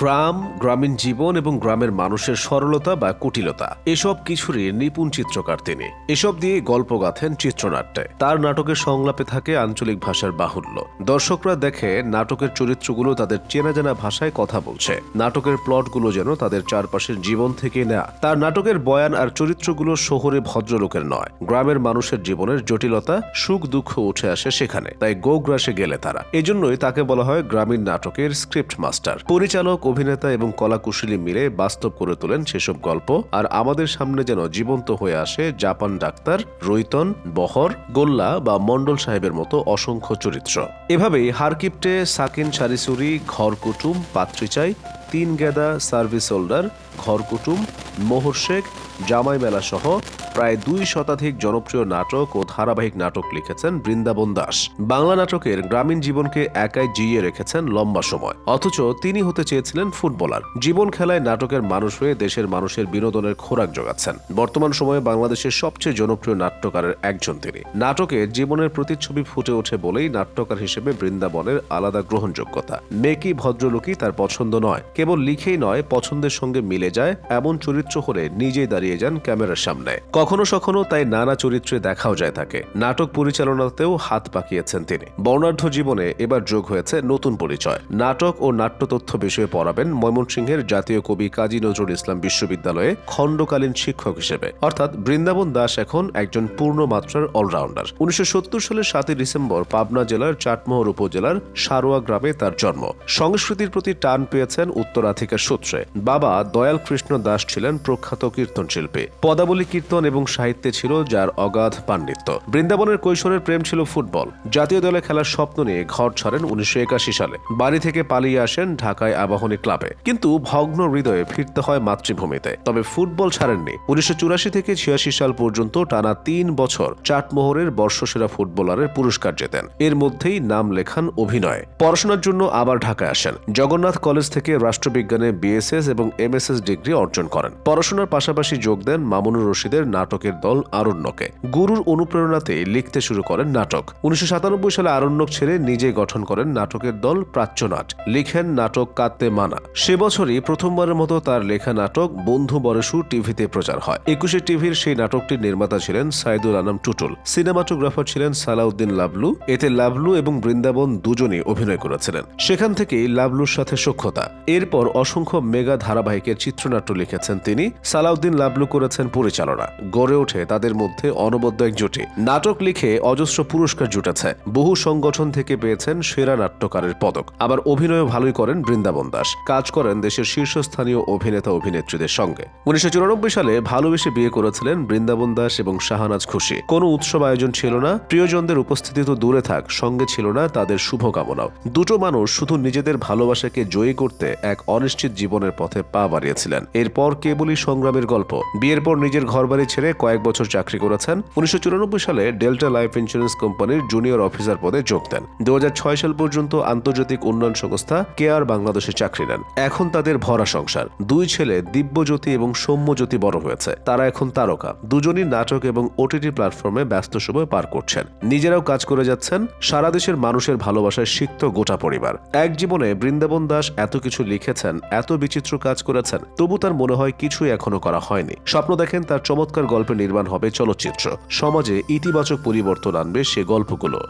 গ্রাম, গ্রামীণ জীবন এবং গ্রামের মানুষের সরলতা বা কুটিলতা, এসব কিছুরই নিপুণ চিত্রকার তিনি। এসব দিয়ে গল্প গাথেন চিত্রনাট্যে। তার নাটকের সংলাপে থাকে আঞ্চলিক ভাষার বাহুল্য। দর্শকরা দেখে নাটকের চরিত্রগুলো তাদের চেনা জানা ভাষায় কথা বলছে। নাটকের প্লটগুলো যেন তাদের চারপাশের জীবন থেকে নেয়া। তার নাটকের বয়ান আর চরিত্রগুলো শহরে ভদ্রলোকের নয়। গ্রামের মানুষের জীবনের জটিলতা, সুখ দুঃখ উঠে আসে সেখানে। তাই গোগ্রাসে গেলে তারা। এজন্যই তাকে বলা হয় গ্রামীণ নাটকের স্ক্রিপ্ট মাস্টার পরিচালক অভিনেতা এবং কলাকুশলী মিলে বাস্তব করে তোলেন সেসব গল্প। আর আমাদের সামনে যেন জীবন্ত হয়ে আসে জাপান ডাক্তার রৈতন বহর, গোল্লা বা মন্ডল সাহেবের মতো অসংখ্য চরিত্র। এভাবেই হারকিপ্টে সাকিন সারিসুরি ঘর কুটুম পাত্রিচাই, তিন গেদা সার্ভিস হোল্ডার ঘর কুটুম মোহর শেখ, জামাই মেলা সহ প্রায় দুই শতাধিক জনপ্রিয় নাটক ও ধারাবাহিক নাটক লিখেছেন বৃন্দাবন দাস। বাংলা নাটকের গ্রামীণ জীবনকে একাই জিইয়ে রেখেছেন লম্বা সময়। অথচ তিনি হতে চেয়েছিলেন ফুটবলার। জীবন খেলায় নাটকের মানুষ হয়ে দেশের মানুষের বিনোদনের খোরাক যোগাচ্ছেন বর্তমান সময়ে বাংলাদেশের সবচেয়ে জনপ্রিয় নাট্যকারের একজন তিনি। নাটকে জীবনের প্রতিচ্ছবি ফুটে ওঠে বলেই নাট্যকার হিসেবে বৃন্দাবনের আলাদা গ্রহণযোগ্যতা। মেকি ভদ্রলোকই তার পছন্দ নয়। কেবল লিখেই নয়, পছন্দের সঙ্গে মিলে যায়, এমন চরিত্র হলে নিজেই দাঁড়িয়ে যান ক্যামেরার সামনে। কখনো সখনো তাই নানা চরিত্রে দেখাও যায় তাকে। নাটক পরিচালনাতেও হাত পাকিয়েছেন তিনি। বর্ণাঢ্য জীবনে এবার যোগ হয়েছে নতুন পরিচয়। নাটক ও নাট্য তথ্য বিষয়ে পড়াবেন ময়মনসিংহের জাতীয় কবি কাজী নজরুল ইসলাম বিশ্ববিদ্যালয়ে খণ্ডকালীন শিক্ষক হিসেবে। অর্থাৎ বৃন্দাবন দাস এখন একজন পূর্ণমাত্রার অলরাউন্ডার। উনিশশো সত্তর সালের সাতই ডিসেম্বর পাবনা জেলার চাটমোহর উপজেলার সারোয়া গ্রামে তার জন্ম। সংস্কৃতির প্রতি টান পেয়েছেন উত্তরাধিকার সূত্রে। বাবা দয়াল কৃষ্ণ দাস ছিলেন প্রখ্যাত কীর্তন শিল্পী পদাবলী কীর্তন এবং সাহিত্যে ছিল যার অগাধ পাণ্ডিত্য। বৃন্দাবনের কৈশোরের প্রেম ছিল ফুটবল। জাতীয় দলে খেলার স্বপ্ন নিয়ে ঘর ছাড়েন উনিশশো একাশি সালে। বাড়ি থেকে পালিয়ে আসেন ঢাকায় আবাহনী ক্লাবে। কিন্তু ভগ্ন হৃদয়ে ফিরতে হয় মাতৃভূমিতে। তবে ফুটবল ছাড়েননি। উনিশশো চুরাশি থেকে ছিয়াশি সাল পর্যন্ত টানা তিন বছর চাটমোহরের বর্ষসেরা ফুটবলারের পুরস্কার জেতেন। এর মধ্যেই নাম লেখান অভিনয়। পড়াশোনার জন্য আবার ঢাকায় আসেন। জগন্নাথ কলেজ থেকে রাষ্ট্রবিজ্ঞানে বিএসএস এবং এমএসএস ডিগ্রি অর্জন করেন। পড়াশোনার পাশাপাশি যোগ দেন মামুনুর রশিদের নাটকের দল আরণ্যকে। গুরুর অনুপ্রেরণাতে লিখতে শুরু করেন নাটক। উনিশশো সাতানব্বই সালে আরণ্যক ছেড়ে নিজে গঠন করেন নাটকের দল প্রাচ্যনাট। লিখেন নাটক কাঁদতে মানা। সে বছরই প্রথমবারের মতো তার লেখা নাটক বন্ধু বরেশু টিভিতে প্রচার হয়। একুশে টিভির সেই নাটকটির নির্মাতা ছিলেন সাইদুল আনাম টুটুল। সিনেমাটোগ্রাফার ছিলেন সালাউদ্দিন লাবলু। এতে লাবলু এবং বৃন্দাবন দুজনই অভিনয় করেছিলেন। সেখান থেকেই লাবলুর সাথে সখ্যতা। এরপর অসংখ্য মেগা ধারাবাহিকের চিত্রনাট্য লিখেছেন তিনি। সালাউদ্দিন লাবলু করেছেন পরিচালনা। গড়ে ওঠে তাদের মধ্যে অনবদ্য এক জুটি। নাটক লিখে অজস্র পুরস্কার জুটেছে। বহু সংগঠন থেকে পেয়েছেন সেরা নাট্যকারের পদক। আবার অভিনয় ভালোই করেন বৃন্দাবন দাস। কাজ করেন দেশের শীর্ষস্থানীয় অভিনেতা অভিনেত্রীদের সঙ্গে। উনিশশো চুরানব্বই সালে ভালোবেসে বিয়ে করেছিলেন বৃন্দাবন দাস এবং শাহানাজ খুশি কোনো উৎসব আয়োজন ছিল না। প্রিয়জনদের উপস্থিতি তো দূরে থাক, সঙ্গে ছিল না তাদের শুভকামনাও। দুটো মানুষ শুধু নিজেদের ভালোবাসাকে জয়ী করতে এক অনিশ্চিত জীবনের পথে পা বাড়িয়েছিলেন। এরপর কেবলই সংগ্রামের গল্প। বিয়ের পর নিজের ঘরবাড়ি ছেড়ে কয়েক বছর চাকরি করেছেন। উনিশশো চুরানব্বই সালে ডেল্টা লাইফ ইন্স্যুরেন্স কোম্পানির জুনিয়র অফিসার পদে যোগ দেন। দু সাল পর্যন্ত আন্তর্জাতিক উন্নয়ন সংস্থা কেয়ার বাংলাদেশে চাকরি নেন। এখন তাদের ভরা সংসার। দুই ছেলে দিব্যজ্যোতি এবং সৌম্যজ্যোতি বড় হয়েছে। তারা এখন তারকা। দুজনই নাটক এবং ওটিটি প্ল্যাটফর্মে ব্যস্ত সময় পার করছেন। নিজেরাও কাজ করে যাচ্ছেন। সারা দেশের মানুষের ভালোবাসায় সিক্ত গোটা পরিবার। এক জীবনে বৃন্দাবন দাস এত কিছু লিখেছেন, এত বিচিত্র কাজ করেছেন, তবু তার মনে হয় কিছুই এখনও করা হয়নি। স্বপ্ন দেখেন তার চমৎকার গল্পে নির্মাণ হবে চলচ্চিত্র। সমাজে ইতিবাচক পরিবর্তন আনবে সে গল্পগুলো।